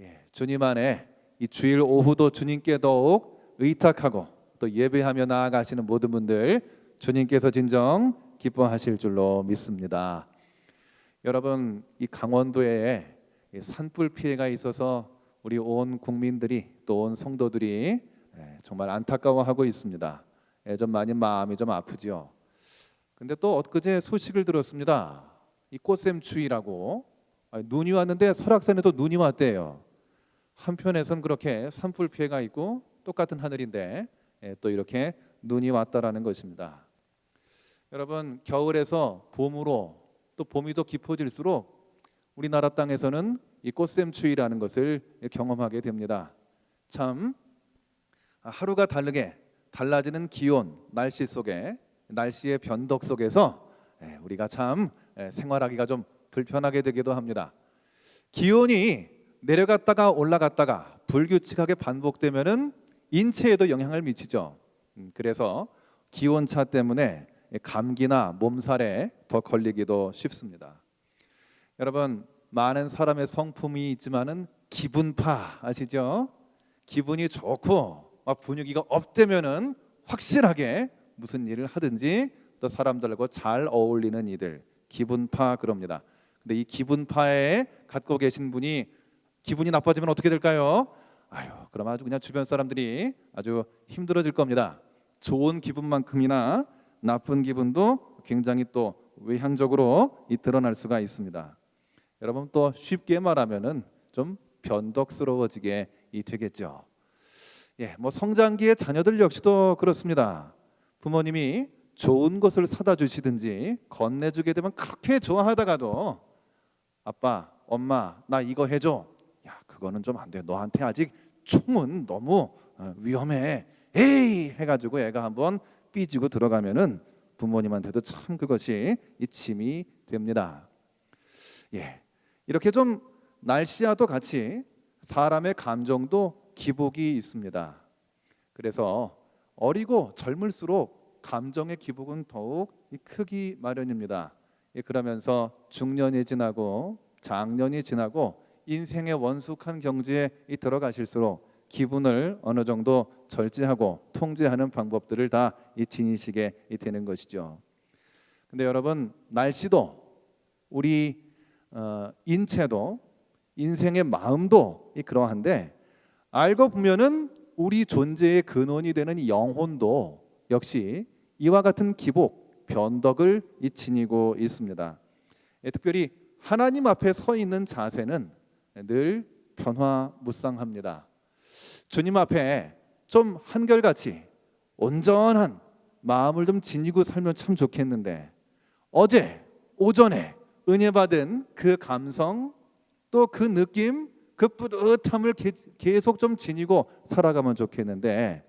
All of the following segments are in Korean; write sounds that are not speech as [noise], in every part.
예, 주님 안에 이 주일 오후도 주님께 더욱 의탁하고 또 예배하며 나아가시는 모든 분들 주님께서 진정 기뻐하실 줄로 믿습니다. 여러분 이 강원도에 이 산불 피해가 있어서 우리 온 국민들이 또 온 성도들이 예, 정말 안타까워하고 있습니다. 예, 좀 많이 마음이 좀 아프지요. 근데 또 엊그제 소식을 들었습니다. 이 꽃샘 추위라고 아니, 눈이 왔는데 설악산에도 눈이 왔대요. 한편에선 그렇게 산불 피해가 있고 똑같은 하늘인데 예, 또 이렇게 눈이 왔다라는 것입니다. 여러분 겨울에서 봄으로 또 봄이 더 깊어질수록 우리나라 땅에서는 이 꽃샘추위라는 것을 경험하게 됩니다. 참 하루가 다르게 달라지는 기온, 날씨 속에 날씨의 변덕 속에서 예, 우리가 참 예, 생활하기가 좀 불편하게 되기도 합니다. 기온이 내려갔다가 올라갔다가 불규칙하게 반복되면은 인체에도 영향을 미치죠. 음, 그래서 기온차 때문에 감기나 몸살에 더 걸리기도 쉽습니다. 여러분 많은 사람의 성품이 있지만은 기분파 아시죠? 기분이 좋고 막 분위기가 업되면은 확실하게 무슨 일을 하든지 또 사람들과 잘 어울리는 이들 기분파 그럽니다. 근데 이 기분파에 갖고 계신 분이 기분이 나빠지면 어떻게 될까요? 아유, 그럼 아주 그냥 주변 사람들이 아주 힘들어질 겁니다. 좋은 기분만큼이나 나쁜 기분도 굉장히 또 외향적으로 이 드러날 수가 있습니다. 여러분 또 쉽게 말하면은 좀 변덕스러워지게 이 되겠죠. 예, 뭐 성장기의 자녀들 역시도 그렇습니다. 부모님이 좋은 것을 사다 주시든지 건네주게 되면 그렇게 좋아하다가도 아빠, 엄마, 나 이거 해줘. 야, 그거는 좀 안 돼. 너한테 아직 총은 너무 어, 위험해. 에이 해가지고 애가 한번 삐지고 들어가면은 부모님한테도 참 그것이 이 침이 됩니다. 예, 이렇게 좀 날씨와도 같이 사람의 감정도 기복이 있습니다. 그래서 어리고 젊을수록 감정의 기복은 더욱 이 크기 마련입니다. 예, 그러면서 중년이 지나고 장년이 지나고 인생의 원숙한 경지에 이 들어가실수록 기분을 어느 정도 절제하고 통제하는 방법들을 다 이 지니시게 이 되는 것이죠. 근데 여러분 날씨도 우리 어, 인체도 인생의 마음도 이 그러한데 알고 보면은 우리 존재의 근원이 되는 이 영혼도 역시 이와 같은 기복 변덕을 이 지니고 있습니다. 예, 특별히 하나님 앞에 서 있는 자세는 늘 변화 무쌍합니다. 주님 앞에 좀 한결같이 온전한 마음을 좀 지니고 살면 참 좋겠는데 어제 오전에 은혜 받은 그 감성 또 그 느낌 그 뿌듯함을 게- 계속 좀 지니고 살아가면 좋겠는데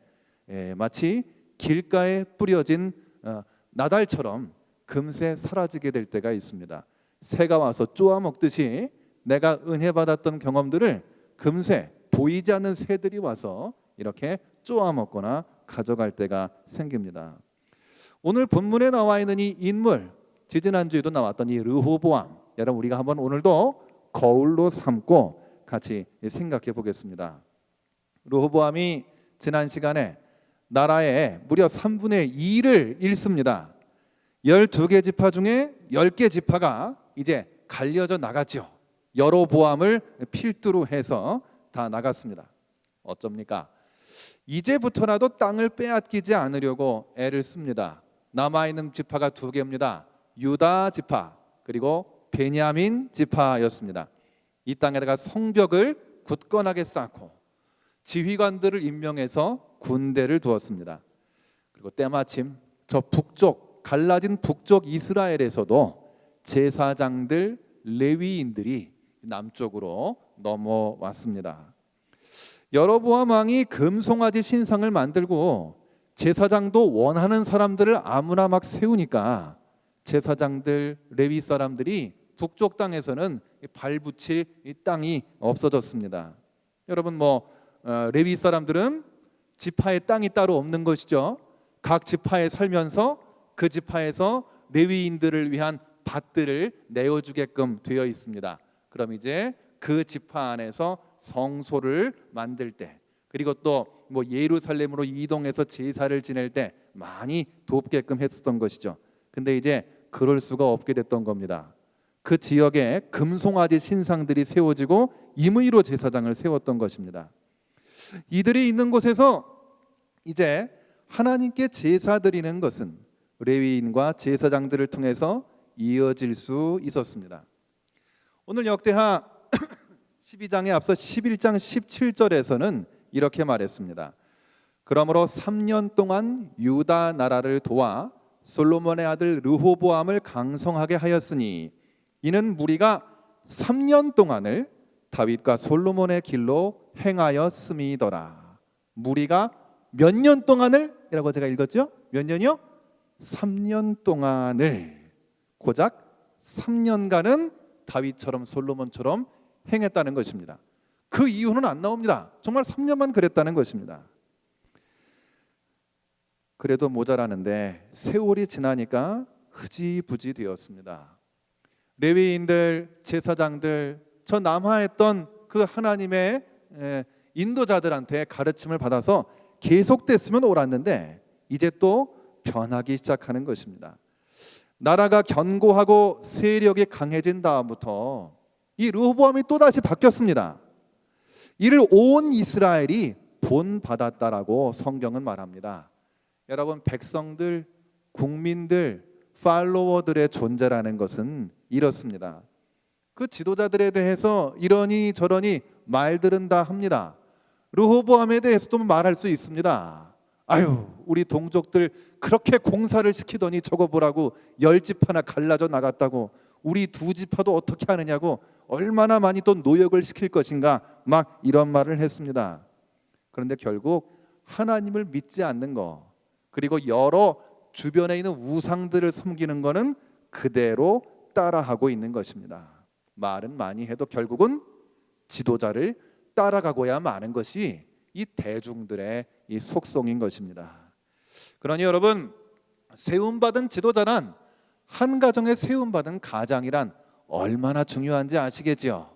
예, 마치 길가에 뿌려진 어, 나달처럼 금세 사라지게 될 때가 있습니다. 새가 와서 쪼아 먹듯이 내가 은혜 받았던 경험들을 금세 보이지 않는 새들이 와서 이렇게 쪼아 먹거나 가져갈 때가 생깁니다. 오늘 본문에 나와 있는 이 인물 지지난주에도 나왔던 이 르호보암 여러분 우리가 한번 오늘도 거울로 삼고 같이 생각해 보겠습니다. 르호보암이 지난 시간에 나라의 무려 3분의 2를 잃습니다. 12개 지파 중에 10개 지파가 이제 갈려져 나갔죠. 여로보암을 필두로 해서 다 나갔습니다. 어쩝니까? 이제부터라도 땅을 빼앗기지 않으려고 애를 씁니다. 남아 있는 지파가 두 개입니다. 유다 지파 그리고 베냐민 지파였습니다. 이 땅에다가 성벽을 굳건하게 쌓고 지휘관들을 임명해서 군대를 두었습니다. 그리고 때마침 저 북쪽 갈라진 북쪽 이스라엘에서도 제사장들 레위인들이 남쪽으로 넘어왔습니다. 여로보암 왕이 금송아지 신상을 만들고 제사장도 원하는 사람들을 아무나 막 세우니까 제사장들 레위 사람들이 북쪽 땅에서는 발 붙일 이 땅이 없어졌습니다. 여러분 뭐 어, 레위 사람들은 지파의 땅이 따로 없는 것이죠. 각 지파에 살면서 그 지파에서 레위인들을 위한 밭들을 내어주게끔 되어 있습니다. 그럼 이제 그 지파 안에서 성소를 만들 때 그리고 또 뭐 예루살렘으로 이동해서 제사를 지낼 때 많이 돕게끔 했었던 것이죠. 근데 이제 그럴 수가 없게 됐던 겁니다. 그 지역에 금송아지 신상들이 세워지고 임의로 제사장을 세웠던 것입니다. 이들이 있는 곳에서 이제 하나님께 제사 드리는 것은 레위인과 제사장들을 통해서 이어질 수 있었습니다. 오늘 역대하 [coughs] 12장에 앞서 11장 17절에서는 이렇게 말했습니다. 그러므로 3년 동안 유다 나라를 도와 솔로몬의 아들 르호보암을 강성하게 하였으니 이는 무리가 3년 동안을 다윗과 솔로몬의 길로 행하였음이더라. 무리가 몇 년 동안을 이라고 제가 읽었죠? 몇 년이요? 3년 동안을 고작 3년간은 다윗처럼 솔로몬처럼 행했다는 것입니다. 그 이유는 안 나옵니다. 정말 3년만 그랬다는 것입니다. 그래도 모자라는데 세월이 지나니까 흐지부지 되었습니다. 레위인들, 제사장들, 저 남하했던 그 하나님의 에, 인도자들한테 가르침을 받아서 계속됐으면 옳았는데 이제 또 변하기 시작하는 것입니다. 나라가 견고하고 세력이 강해진 다음부터 이 르호보암이 또 다시 바뀌었습니다. 이를 온 이스라엘이 본받았다라고 성경은 말합니다. 여러분 백성들, 국민들, 팔로워들의 존재라는 것은 이렇습니다. 그 지도자들에 대해서 이러니 저러니 말들은 다 합니다. 르호보암에 대해서도 말할 수 있습니다. 아유, 우리 동족들 그렇게 공사를 시키더니 저거 보라고 열 집 하나 갈라져 나갔다고 우리 두 지파도 어떻게 하느냐고 얼마나 많이 또 노역을 시킬 것인가 막 이런 말을 했습니다. 그런데 결국 하나님을 믿지 않는 거 그리고 여러 주변에 있는 우상들을 섬기는 거는 그대로 따라하고 있는 것입니다. 말은 많이 해도 결국은 지도자를 따라가고야 마는 것이 이 대중들의 이 속성인 것입니다. 그러니 여러분 세움받은 지도자란 한 가정에 세움받은 가장이란 얼마나 중요한지 아시겠지요?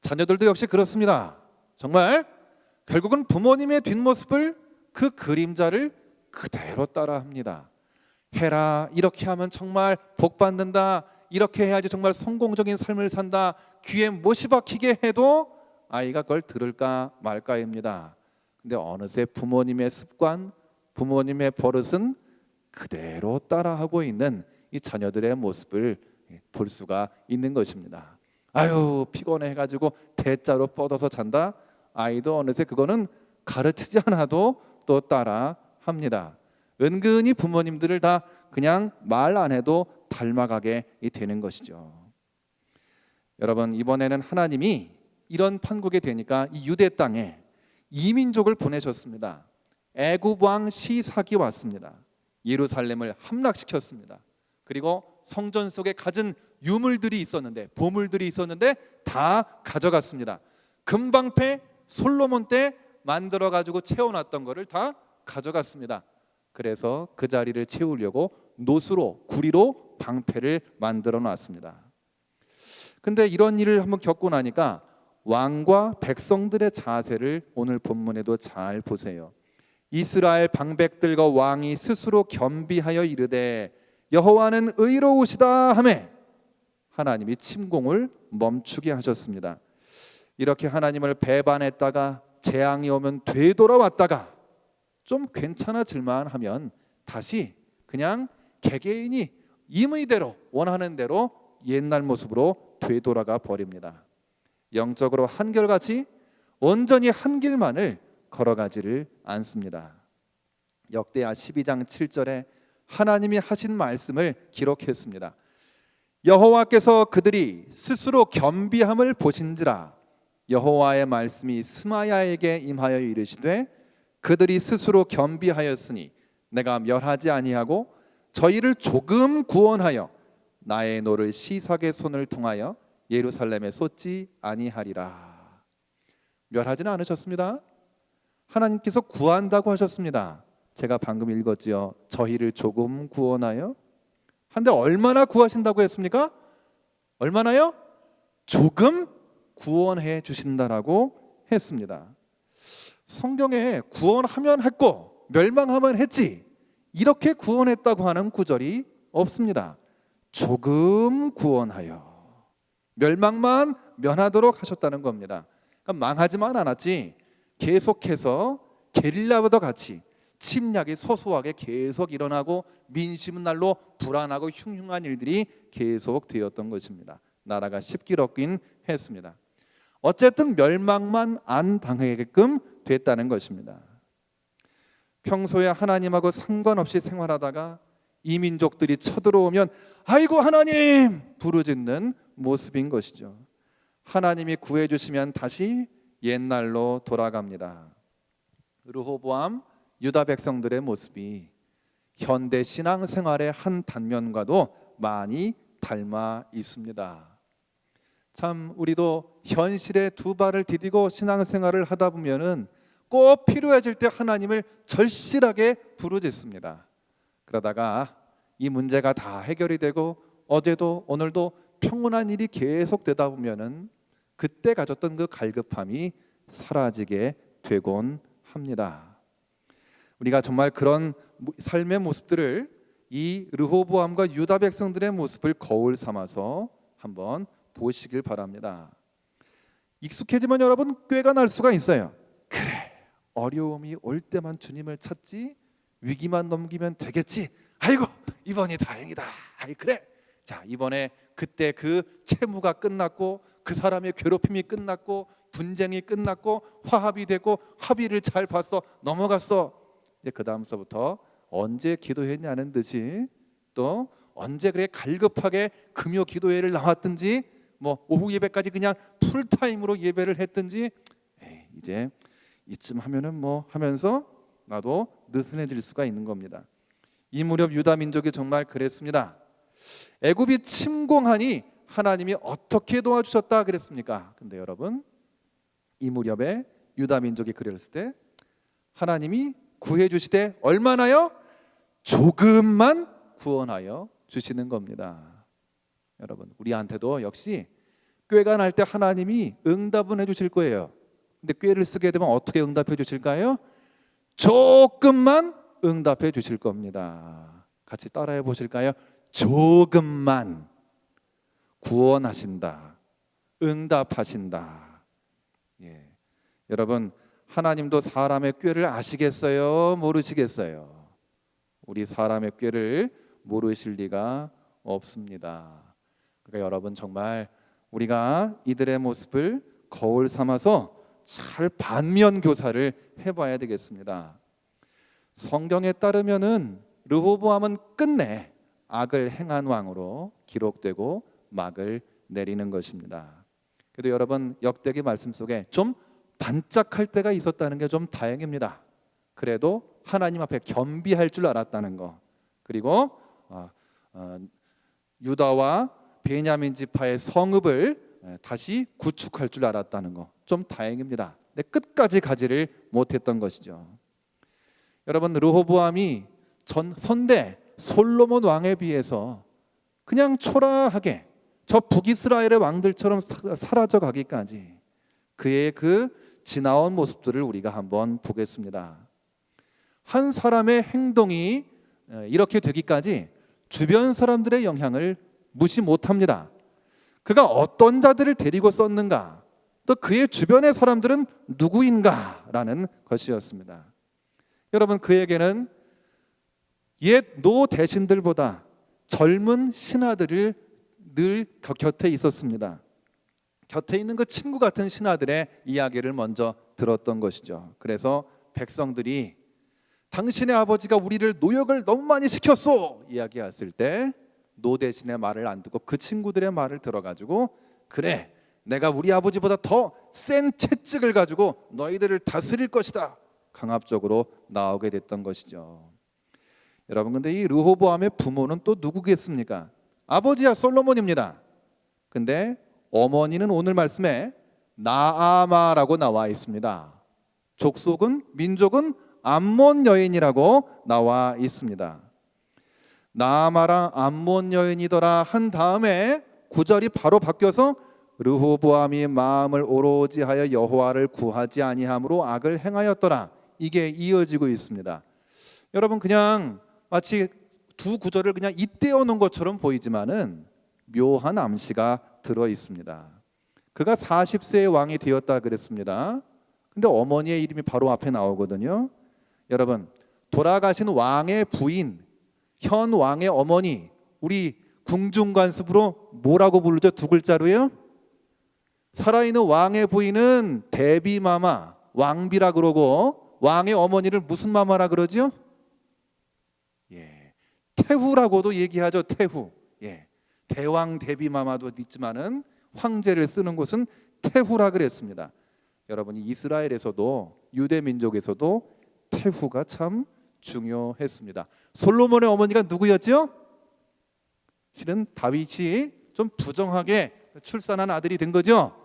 자녀들도 역시 그렇습니다. 정말 결국은 부모님의 뒷모습을 그 그림자를 그대로 따라합니다. 해라 이렇게 하면 정말 복 받는다. 이렇게 해야지 정말 성공적인 삶을 산다. 귀에 못이 박히게 해도 아이가 그걸 들을까 말까입니다. 근데 어느새 부모님의 습관, 부모님의 버릇은 그대로 따라하고 있는 이 자녀들의 모습을 볼 수가 있는 것입니다. 아유 피곤해 가지고 대자로 뻗어서 잔다. 아이도 어느새 그거는 가르치지 않아도 또 따라 합니다. 은근히 부모님들을 다 그냥 말 안 해도 닮아가게 되는 것이죠. 여러분 이번에는 하나님이 이런 판국이 되니까 이 유대 땅에 이민족을 보내셨습니다. 애굽 왕 시삭이 왔습니다. 예루살렘을 함락시켰습니다. 그리고 성전 속에 가진 유물들이 있었는데 보물들이 있었는데 다 가져갔습니다. 금방패 솔로몬 때 만들어 가지고 채워놨던 거를 다 가져갔습니다. 그래서 그 자리를 채우려고 노수로 구리로 방패를 만들어 놨습니다. 근데 이런 일을 한번 겪고 나니까 왕과 백성들의 자세를 오늘 본문에도 잘 보세요. 이스라엘 방백들과 왕이 스스로 겸비하여 이르되 여호와는 의로우시다 하매 하나님이 침공을 멈추게 하셨습니다. 이렇게 하나님을 배반했다가 재앙이 오면 되돌아왔다가 좀 괜찮아질만 하면 다시 그냥 개개인이 임의대로 원하는 대로 옛날 모습으로 되돌아가 버립니다. 영적으로 한결같이 온전히 한 길만을 걸어가지를 않습니다. 역대하 12장 7절에 하나님이 하신 말씀을 기록했습니다. 여호와께서 그들이 스스로 겸비함을 보신지라 여호와의 말씀이 스마야에게 임하여 이르시되 그들이 스스로 겸비하였으니 내가 멸하지 아니하고 저희를 조금 구원하여 나의 노를 시삭의 손을 통하여 예루살렘에 쏟지 아니하리라. 멸하지는 않으셨습니다. 하나님께서 구한다고 하셨습니다. 제가 방금 읽었지요. 저희를 조금 구원하여 한데 얼마나 구하신다고 했습니까? 얼마나요? 조금 구원해 주신다라고 했습니다. 성경에 구원하면 했고 멸망하면 했지 이렇게 구원했다고 하는 구절이 없습니다. 조금 구원하여 멸망만 면하도록 하셨다는 겁니다. 그러니까 망하지만 않았지 계속해서 게릴라보다 같이 침략이 소소하게 계속 일어나고 민심은 날로 불안하고 흉흉한 일들이 계속 되었던 것입니다. 나라가 십기럽긴 했습니다. 어쨌든 멸망만 안 당하게끔 됐다는 것입니다. 평소에 하나님하고 상관없이 생활하다가 이민족들이 쳐들어오면 아이고 하나님 부르짖는 모습인 것이죠. 하나님이 구해 주시면 다시 옛날로 돌아갑니다. 르호보암 유다 백성들의 모습이 현대 신앙 생활의 한 단면과도 많이 닮아 있습니다. 참 우리도 현실에 두 발을 디디고 신앙 생활을 하다 보면은 꼭 필요해질 때 하나님을 절실하게 부르짖습니다. 그러다가 이 문제가 다 해결이 되고 어제도 오늘도 평온한 일이 계속 되다 보면은 그때 가졌던 그 갈급함이 사라지게 되곤 합니다. 우리가 정말 그런 삶의 모습들을 이 르호보암과 유다 백성들의 모습을 거울 삼아서 한번 보시길 바랍니다. 익숙해지면 여러분 꾀가 날 수가 있어요. 그래 어려움이 올 때만 주님을 찾지 위기만 넘기면 되겠지. 아이고 이번이 다행이다. 아이 그래. 자 이번에 그때 그 채무가 끝났고 그 사람의 괴롭힘이 끝났고 분쟁이 끝났고 화합이 되고 합의를 잘 봤어 넘어갔어. 이제 그 다음서부터 언제 기도했냐는 듯이 또 언제 그래 갈급하게 금요 기도회를 나왔든지 뭐 오후 예배까지 그냥 풀타임으로 예배를 했든지 에이, 이제 이쯤 하면은 뭐 하면서 나도 느슨해질 수가 있는 겁니다. 이 무렵 유다 민족이 정말 그랬습니다. 애굽이 침공하니 하나님이 어떻게 도와주셨다 그랬습니까? 근데 여러분 이 무렵에 유다 민족이 그랬을 때 하나님이 구해 주시되 얼마나요? 조금만 구원하여 주시는 겁니다. 여러분 우리한테도 역시 꾀가 날 때 하나님이 응답은 해 주실 거예요. 근데 꾀를 쓰게 되면 어떻게 응답해 주실까요? 조금만 응답해 주실 겁니다. 같이 따라해 보실까요? 조금만 구원하신다. 응답하신다. 예. 여러분 하나님도 사람의 꾀를 아시겠어요? 모르시겠어요? 우리 사람의 꾀를 모르실 리가 없습니다. 그러니까 여러분 정말 우리가 이들의 모습을 거울 삼아서 잘 반면 교사를 해봐야 되겠습니다. 성경에 따르면은 르호보암은 끝내 악을 행한 왕으로 기록되고 막을 내리는 것입니다. 그래도 여러분 역대기 말씀 속에 좀 반짝할 때가 있었다는 게 좀 다행입니다. 그래도 하나님 앞에 겸비할 줄 알았다는 거 그리고 어, 어, 유다와 베냐민 지파의 성읍을 다시 구축할 줄 알았다는 거 좀 다행입니다. 근데 끝까지 가지를 못했던 것이죠. 여러분 르호보암이 전 선대 솔로몬 왕에 비해서 그냥 초라하게 저 북이스라엘의 왕들처럼 사라져 가기까지 그의 그 지나온 모습들을 우리가 한번 보겠습니다. 한 사람의 행동이 이렇게 되기까지 주변 사람들의 영향을 무시 못합니다. 그가 어떤 자들을 데리고 썼는가, 또 그의 주변의 사람들은 누구인가라는 것이었습니다. 여러분 그에게는 옛 노 대신들보다 젊은 신하들을 늘 곁에 있었습니다. 곁에 있는 그 친구 같은 신하들의 이야기를 먼저 들었던 것이죠. 그래서 백성들이 당신의 아버지가 우리를 노역을 너무 많이 시켰어 이야기했을 때 노 대신의 말을 안 듣고 그 친구들의 말을 들어가지고 그래 내가 우리 아버지보다 더 센 채찍을 가지고 너희들을 다스릴 것이다 강압적으로 나오게 됐던 것이죠. 여러분 근데 이 르호보암의 부모는 또 누구겠습니까? 아버지야 솔로몬입니다. 근데 어머니는 오늘 말씀에 나아마라고 나와 있습니다. 족속은 민족은 암몬 여인이라고 나와 있습니다. 나아마랑 암몬 여인이더라 한 다음에 구절이 바로 바뀌어서 르호보암이 마음을 오로지 하여 여호와를 구하지 아니함으로 악을 행하였더라. 이게 이어지고 있습니다. 여러분 그냥 마치 두 구절을 그냥 잇대어 놓은 것처럼 보이지만은 묘한 암시가 들어 있습니다. 그가 40세의 왕이 되었다 그랬습니다. 근데 어머니의 이름이 바로 앞에 나오거든요. 여러분 돌아가신 왕의 부인 현 왕의 어머니 우리 궁중관습으로 뭐라고 부르죠? 두 글자로요? 살아있는 왕의 부인은 대비마마 왕비라 그러고 왕의 어머니를 무슨 마마라 그러죠? 예, 태후라고도 얘기하죠. 태후. 예, 대왕 대비마마도 있지만은 황제를 쓰는 곳은 태후라 그랬습니다. 여러분이 이스라엘에서도 유대 민족에서도 태후가 참 중요했습니다. 솔로몬의 어머니가 누구였죠? 실은 다윗이 좀 부정하게 출산한 아들이 된 거죠.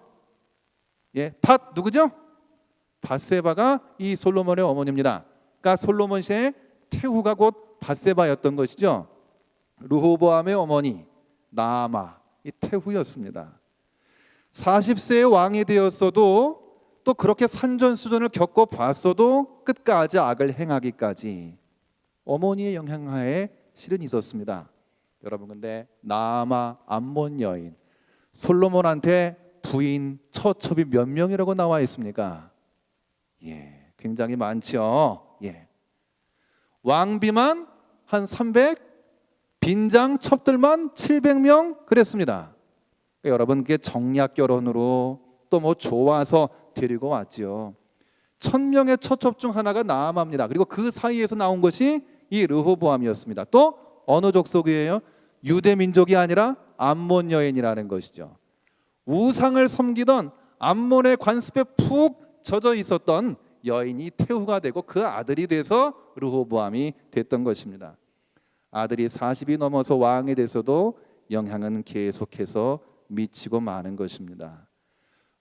예, 팟 누구죠? 바세바가 이 솔로몬의 어머니입니다. 그러니까 솔로몬 시의 태후가 곧 바세바였던 것이죠. 르호보암의 어머니 나아마 이 태후였습니다. 40세의 왕이 되었어도 또 그렇게 산전수전을 겪어 봤어도 끝까지 악을 행하기까지 어머니의 영향하에 실은 있었습니다. 여러분 근데 나아마 암몬 여인 솔로몬한테 부인 처첩이 몇 명이라고 나와 있습니까? 예, 굉장히. 예. 왕비만 한 300, 빈장 첩들만 700명 그랬습니다. 그러니까 여러분 그게 정략 결혼으로 또 뭐 좋아서 데리고 왔지요. 천 명의 처첩 중 하나가 나아마입니다. 그리고 그 사이에서 나온 것이 이 르호보암이었습니다. 또 어느 족속이에요? 유대 민족이 아니라 암몬 여인이라는 것이죠. 우상을 섬기던 암몬의 관습에 푹 젖어 있었던 여인이 태후가 되고 그 아들이 돼서 르호보암이 됐던 것입니다. 아들이 40이 넘어서 왕이 돼서도 영향은 계속해서 미치고 마는 것입니다.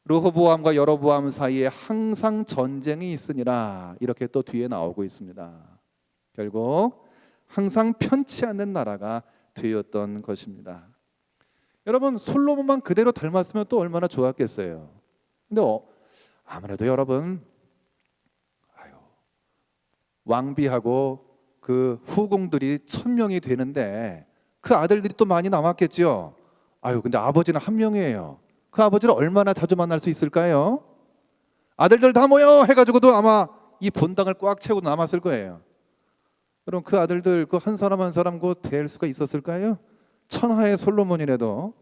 르호보암과 여로보암 사이에 항상 전쟁이 있으니라 이렇게 또 뒤에 나오고 있습니다. 결국 항상 편치 않는 나라가 되었던 것입니다. 여러분 솔로몬만 그대로 닮았으면 또 얼마나 좋았겠어요. 근데 어, 아무래도 여러분 왕비하고 그 후궁들이 천 명이 되는데 그 아들들이 또 많이 남았겠지요. 아유 근데 아버지는 한 명이에요. 그 아버지를 얼마나 자주 만날 수 있을까요? 아들들 다 모여 해가지고도 아마 이 본당을 꽉 채우고 남았을 거예요. 그럼 그 아들들 그 한 사람 한 사람 곧될 수가 있었을까요? 천하의 솔로몬이라도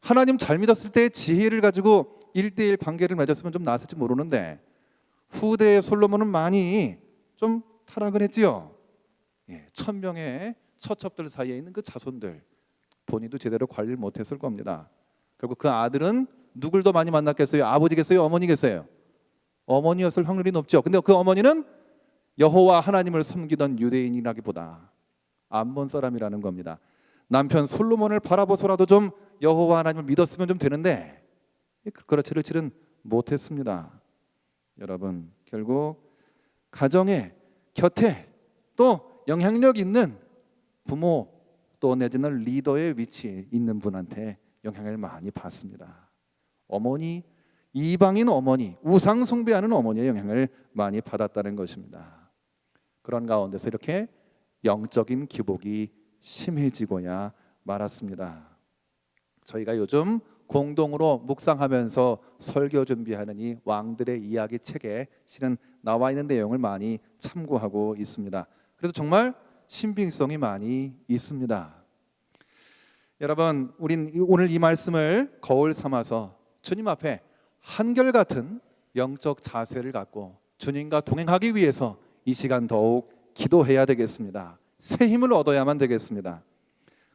하나님 잘 믿었을 때 지혜를 가지고 일대일 관계를 맺었으면 좀 나았을지 모르는데 후대의 솔로몬은 많이 좀 타락을 했지요. 예, 천 명의 처첩들 사이에 있는 그 자손들 본인도 제대로 관리를 못했을 겁니다. 결국 그 아들은 누굴 더 많이 만났겠어요? 아버지겠어요? 어머니겠어요? 어머니였을 확률이 높죠. 근데 그 어머니는 여호와 하나님을 섬기던 유대인이라기보다 암몬 사람이라는 겁니다. 남편 솔로몬을 바라보서라도 좀 여호와 하나님을 믿었으면 좀 되는데 그렇지를 실은 못했습니다. 여러분 결국 가정의 곁에 또 영향력 있는 부모 또 내지는 리더의 위치에 있는 분한테 영향을 많이 받습니다. 어머니 이방인 어머니 우상 숭배하는 어머니의 영향을 많이 받았다는 것입니다. 그런 가운데서 이렇게 영적인 기복이 심해지고야 말았습니다. 저희가 요즘 공동으로 묵상하면서 설교 준비하는 이 왕들의 이야기 책에 실은 나와 있는 내용을 많이 참고하고 있습니다. 그래도 정말 신빙성이 많이 있습니다. 여러분, 우린 오늘 이 말씀을 거울 삼아서 주님 앞에 한결같은 영적 자세를 갖고 주님과 동행하기 위해서 이 시간 더욱 기도해야 되겠습니다. 새 힘을 얻어야만 되겠습니다.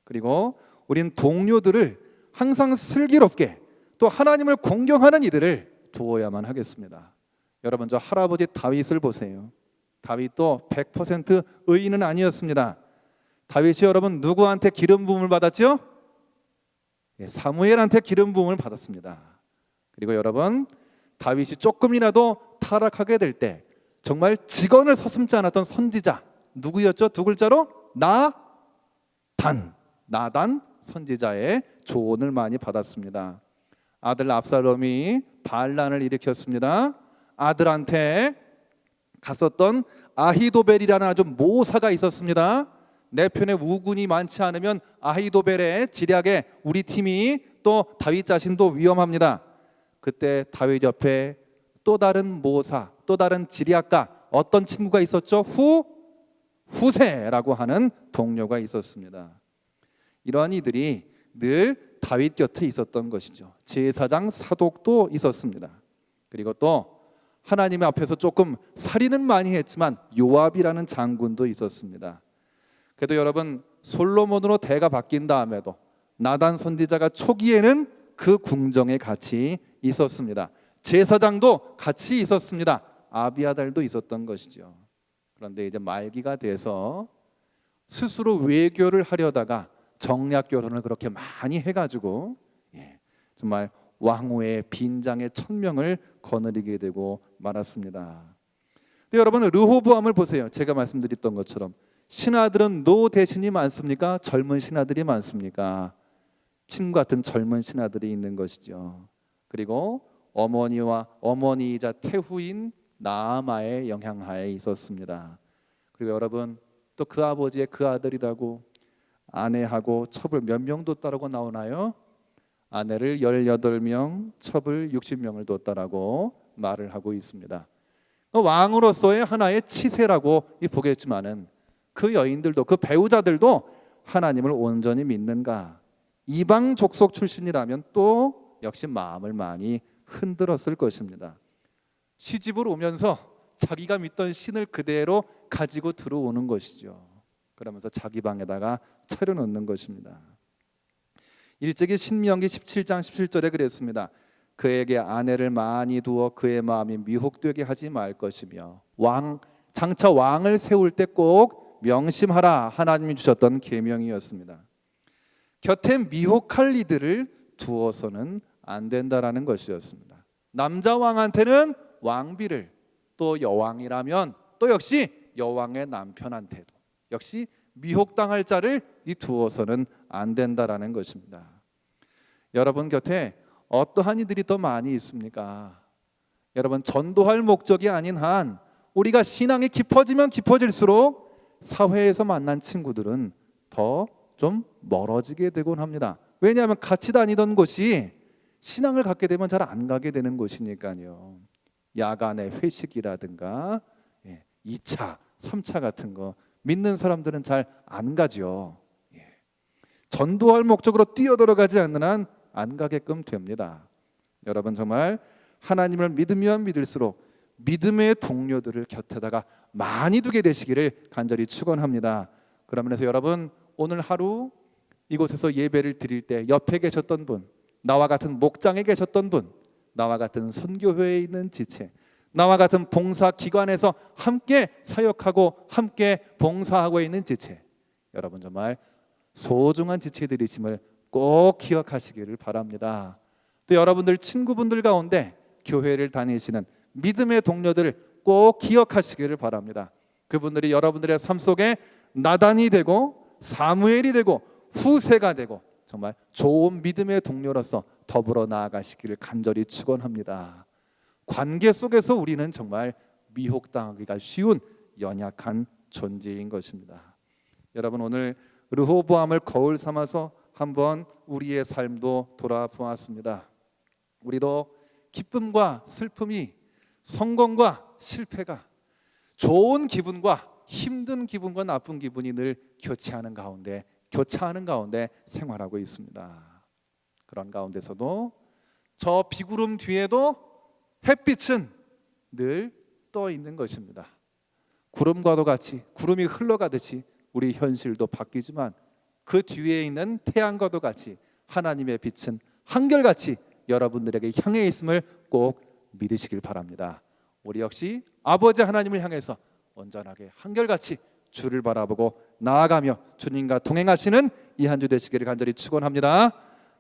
그리고 우린 동료들을 항상 슬기롭게 또 하나님을 공경하는 이들을 두어야만 하겠습니다. 여러분 저 할아버지 다윗을 보세요. 다윗도 100% 의인은 아니었습니다. 다윗이 여러분 누구한테 기름 부음을 받았죠? 예, 사무엘한테 기름 부음을 받았습니다. 그리고 여러분 다윗이 조금이라도 타락하게 될 때 정말 직언을 서슴지 않았던 선지자 누구였죠? 두 글자로 나단 나단 선지자의 조언을 많이 받았습니다. 아들 압살롬이 반란을 일으켰습니다. 아들한테 갔었던 아히도벨이라는 아주 모사가 있었습니다. 내 편에 우군이 많지 않으면 아히도벨의 지략에 우리 팀이 또 다윗 자신도 위험합니다. 그때 다윗 옆에 또 다른 모사, 또 다른 지략가 어떤 친구가 있었죠? 후 후세라고 하는 동료가 있었습니다. 이러한 이들이 늘 다윗 곁에 있었던 것이죠. 제사장 사독도 있었습니다. 그리고 또 하나님 앞에서 조금 살인은 많이 했지만 요압이라는 장군도 있었습니다. 그래도 여러분 솔로몬으로 대가 바뀐 다음에도 나단 선지자가 초기에는 그 궁정에 같이 있었습니다. 제사장도 같이 있었습니다. 아비아달도 있었던 것이죠. 그런데 이제 말기가 돼서 스스로 외교를 하려다가 정략 결혼을 그렇게 많이 해가지고 예, 정말 왕후의 빈장의 천명을 거느리게 되고 말았습니다. 근데 여러분 르호보암을 보세요. 제가 말씀드렸던 것처럼 신하들은 노 대신이 많습니까? 젊은 신하들이 많습니까? 친 같은 젊은 신하들이 있는 것이죠. 그리고 어머니와 어머니이자 태후인 나아마의 영향하에 있었습니다. 그리고 여러분 또 그 아버지의 그 아들이라고 아내하고 첩을 몇명 뒀다라고 나오나요? 아내를 18명, 첩을 60명을 뒀다라고 말을 하고 있습니다. 왕으로서의 하나의 치세라고 보겠지만은 그 여인들도 그 배우자들도 하나님을 온전히 믿는가? 이방 족속 출신이라면 또 역시 마음을 많이 흔들었을 것입니다. 시집을 오면서 자기가 믿던 신을 그대로 가지고 들어오는 것이죠. 그러면서 자기 방에다가 차려놓는 것입니다. 일찍이 신명기 17장 17절에 그랬습니다. 그에게 아내를 많이 두어 그의 마음이 미혹되게 하지 말 것이며 왕 장차 왕을 세울 때 꼭 명심하라 하나님이 주셨던 계명이었습니다. 곁에 미혹할 이들을 두어서는 안 된다라는 것이었습니다. 남자 왕한테는 왕비를 또 여왕이라면 또 역시 여왕의 남편한테도 역시 미혹당할 자를 이 두어서는 안 된다라는 것입니다. 여러분 곁에 어떠한 이들이 더 많이 있습니까? 여러분 전도할 목적이 아닌 한 우리가 신앙이 깊어지면 깊어질수록 사회에서 만난 친구들은 더 좀 멀어지게 되곤 합니다. 왜냐하면 같이 다니던 곳이 신앙을 갖게 되면 잘 안 가게 되는 곳이니까요. 야간의 회식이라든가 2차, 3차 같은 거 믿는 사람들은 잘 안 가죠. 예. 전도할 목적으로 뛰어들어가지 않는 한 안 가게끔 됩니다. 여러분 정말 하나님을 믿으면 믿을수록 믿음의 동료들을 곁에다가 많이 두게 되시기를 간절히 축원합니다. 그러면서 여러분 오늘 하루 이곳에서 예배를 드릴 때 옆에 계셨던 분, 나와 같은 목장에 계셨던 분, 나와 같은 선교회에 있는 지체, 나와 같은 봉사 기관에서 함께 사역하고 함께 봉사하고 있는 지체, 여러분 정말 소중한 지체들이심을 꼭 기억하시기를 바랍니다. 또 여러분들 친구분들 가운데 교회를 다니시는 믿음의 동료들 꼭 기억하시기를 바랍니다. 그분들이 여러분들의 삶 속에 나단이 되고 사무엘이 되고 후세가 되고 정말 좋은 믿음의 동료로서 더불어 나아가시기를 간절히 축원합니다. 관계 속에서 우리는 정말 미혹당하기가 쉬운 연약한 존재인 것입니다. 여러분 오늘 르호보암을 거울 삼아서 한번 우리의 삶도 돌아보았습니다. 우리도 기쁨과 슬픔이 성공과 실패가 좋은 기분과 힘든 기분과 나쁜 기분이 늘 교체하는 가운데 교차하는 가운데 생활하고 있습니다. 그런 가운데서도 저 비구름 뒤에도 햇빛은 늘 떠 있는 것입니다. 구름과도 같이 구름이 흘러가듯이 우리 현실도 바뀌지만 그 뒤에 있는 태양과도 같이 하나님의 빛은 한결같이 여러분들에게 향해 있음을 꼭 믿으시길 바랍니다. 우리 역시 아버지 하나님을 향해서 온전하게 한결같이 주를 바라보고 나아가며 주님과 동행하시는 이 한 주 되시기를 간절히 축원합니다.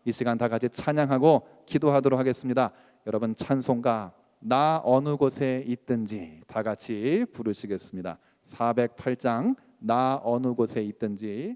이 시간 다 같이 찬양하고 기도하도록 하겠습니다. 여러분 찬송가 나 어느 곳에 있든지 다 같이 부르시겠습니다. 408장 나 어느 곳에 있든지